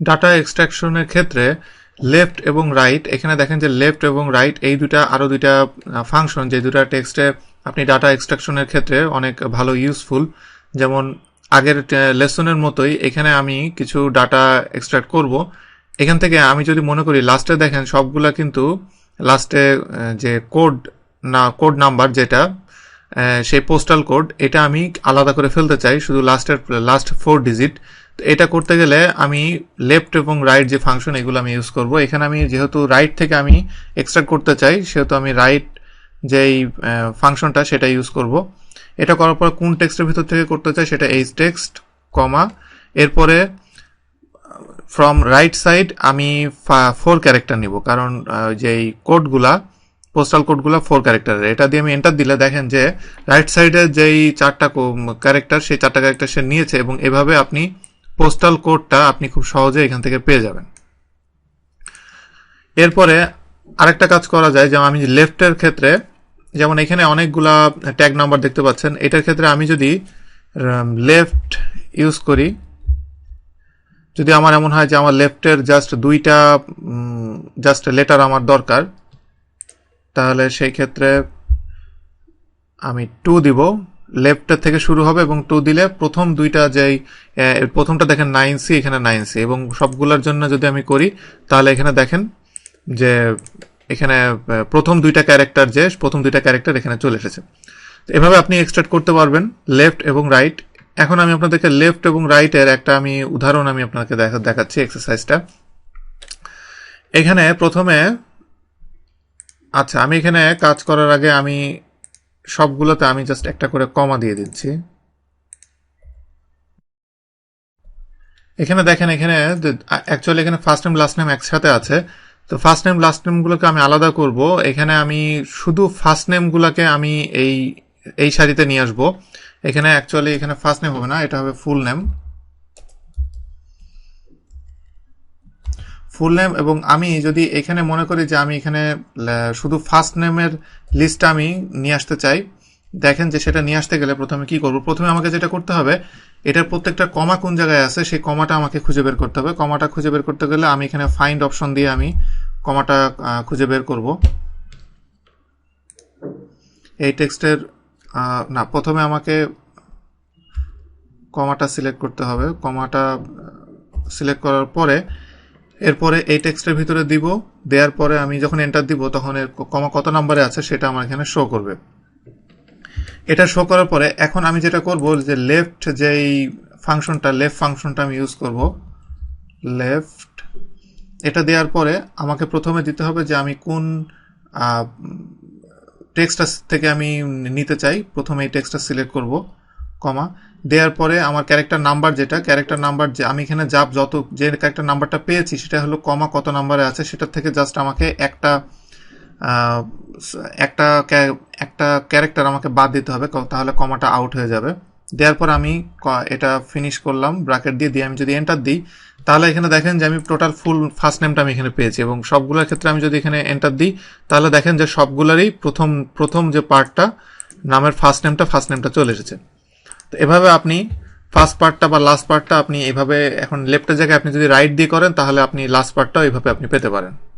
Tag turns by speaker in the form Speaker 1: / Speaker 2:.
Speaker 1: Data এক্সট্রাকশনের ক্ষেত্রে left এবং right এখানে দেখেন যে লেফট এবং রাইট এই দুটা আরও দুইটা ফাংশন যে দুটা টেক্সটে আপনি ডাটা এক্সট্রাকশনের ক্ষেত্রে অনেক ভালো ইউজফুল যেমন আগের লেসনের মতোই এখানে আমি কিছু ডাটা এক্সট্রাক্ট করব। এখান থেকে আমি যদি মনে করি লাস্টে দেখেন সবগুলা কিন্তু লাস্টে যে কোড না কোড নাম্বার যেটা সেই পোস্টাল কোড এটা আমি আলাদা করে ফেলতে চাই, শুধু লাস্টের লাস্ট ফোর ডিজিট এটা করতে গেলে আমি লেফট এবং রাইট যে ফাংশন এগুলো আমি ইউজ করব। এখানে আমি যেহেতু রাইট থেকে আমি এক্সট্রাক্ট করতে চাই, সেহেতু আমি রাইট যেই ফাংশনটা সেটা ইউজ করব। এটা করার পর কোন টেক্সটের ভিতর থেকে করতে চাই, সেটা এইচ টেক্সট কমা এরপরে ফ্রম রাইট সাইড আমি ফোর ক্যারেক্টার নিব। কারণ যেই কোডগুলা পোস্টাল কোডগুলো ফোর ক্যারেক্টারের এটা দিয়ে আমি এন্টার দিলে দেখেন যে রাইট সাইডে যেই চারটা ক্যারেক্টার সেই চারটা ক্যারেক্টার সে নিয়েছে এবং এভাবে আপনি পোস্টাল কোডটা আপনি খুব সহজে এখান থেকে পেয়ে যাবেন। এরপরে আরেকটা কাজ করা যায়, যেমন আমি লেফটের ক্ষেত্রে, যেমন এখানে অনেকগুলা ট্যাগ নাম্বার দেখতে পাচ্ছেন, এটার ক্ষেত্রে আমি যদি লেফট ইউজ করি, যদি আমার এমন হয় যে আমার লেফটের জাস্ট দুইটা জাস্ট লেটার আমার দরকার তাহলে সেই ক্ষেত্রে আমি টু দিব। লেফটের থেকে শুরু হবে এবং টু দিলে প্রথম দুইটা যেই প্রথমটা দেখেন নাইন সি এখানে নাইন সি এবং সবগুলোর জন্য যদি আমি করি, তাহলে এখানে দেখেন যে এখানে প্রথম দুইটা ক্যারেক্টার যে, প্রথম দুইটা ক্যারেক্টার এখানে চলে এসেছে। এভাবে আপনি এক্সট্রাক্ট করতে পারবেন লেফট এবং রাইট এখন আমি আপনাদেরকে লেফট এবং রাইটের একটা আমি উদাহরণ আমি আপনাকে দেখা, দেখাচ্ছি এক্সারসাইজটা এখানে প্রথমে আচ্ছা আমি এখানে কাজ করার আগে আমি সবগুলোতে আমি জাস্ট একটা করে কমা দিয়ে দিচ্ছি। এখানে দেখেন, এখানে অ্যাকচুয়ালি এখানে ফার্স্ট নেম লাস্ট নেম একসাথে আছে। তো ফার্স্ট নেম লাস্ট নেমগুলোকে আমি আলাদা করব। এখানে আমি শুধু ফার্স্ট নেমগুলোকে আমি এই এই সারিতে নিয়ে আসব। এখানে অ্যাকচুয়ালি এখানে ফার্স্ট নেম হবে না, এটা হবে ফুল নেম ফুল নেম এবং আমি যদি এখানে মনে করি যে আমি এখানে শুধু ফার্স্ট নেমের লিস্ট আমি নিয়ে আসতে চাই, দেখেন যে সেটা নিয়ে আসতে গেলে প্রথমে কি করব? প্রথমে আমাকে যেটা করতে হবে, এটার প্রত্যেকটা কমা কোন জায়গায় আছে, সেই কমাটা আমাকে খুঁজে বের করতে হবে। কমাটা খুঁজে বের করতে গেলে আমি এখানে ফাইন্ড অপশন দিয়ে আমি কমাটা খুঁজে বের করব। এই টেক্সটের না, প্রথমে আমাকে কমাটা সিলেক্ট করতে হবে। কমাটা সিলেক্ট করার পরে এরপরে এই টেক্সটের ভিতরে দিব, দেওয়ার পরে আমি যখন এন্টার দিব, তখন এর কমা কত নাম্বারে আছে সেটা আমার এখানে শো করবে। এটা শো করার পরে এখন আমি যেটা করব যে লেফট যেই ফাংশনটা লেফট ফাংশনটা আমি ইউজ করব লেফট এটা দেওয়ার পরে আমাকে প্রথমে দিতে হবে যে আমি কোন টেক্সটটা থেকে আমি নিতে চাই, প্রথমে এই টেক্সটটা সিলেক্ট করব। কমা, দেওয়ার পরে আমার ক্যারেক্টার নাম্বার যেটা ক্যারেক্টার নাম্বার যে আমি এখানে যাব যত, যে ক্যারেক্টার নাম্বারটা পেয়েছি সেটা হলো কমা কত নাম্বারে আছে সেটা থেকে জাস্ট আমাকে একটা একটা একটা ক্যারেক্টার আমাকে বাদ দিতে হবে তাহলে কমাটা আউট হয়ে যাবে। দেওয়ার পর আমি এটা ফিনিশ করলাম ব্র্যাকেট দিয়ে দিয়ে আমি যদি এন্টার দিই, তাহলে এখানে দেখেন যে আমি টোটাল ফুল ফার্স্ট নেমটা আমি এখানে পেয়েছি এবং সবগুলোর ক্ষেত্রে আমি যদি এখানে এন্টার দিই, তাহলে দেখেন যে সবগুলোরই প্রথম প্রথম যে পার্টটা নামের ফার্স্ট নেমটা ফার্স্ট নেমটা চলে এসেছে। তো এভাবে আপনি ফার্স্ট পার্টটা বা লাস্ট পার্টটা আপনি এভাবে এখন লেফটের জায়গায় আপনি যদি রাইট দিয়ে করেন, তাহলে আপনি লাস্ট পার্টটাও এভাবে আপনি পেতে পারেন।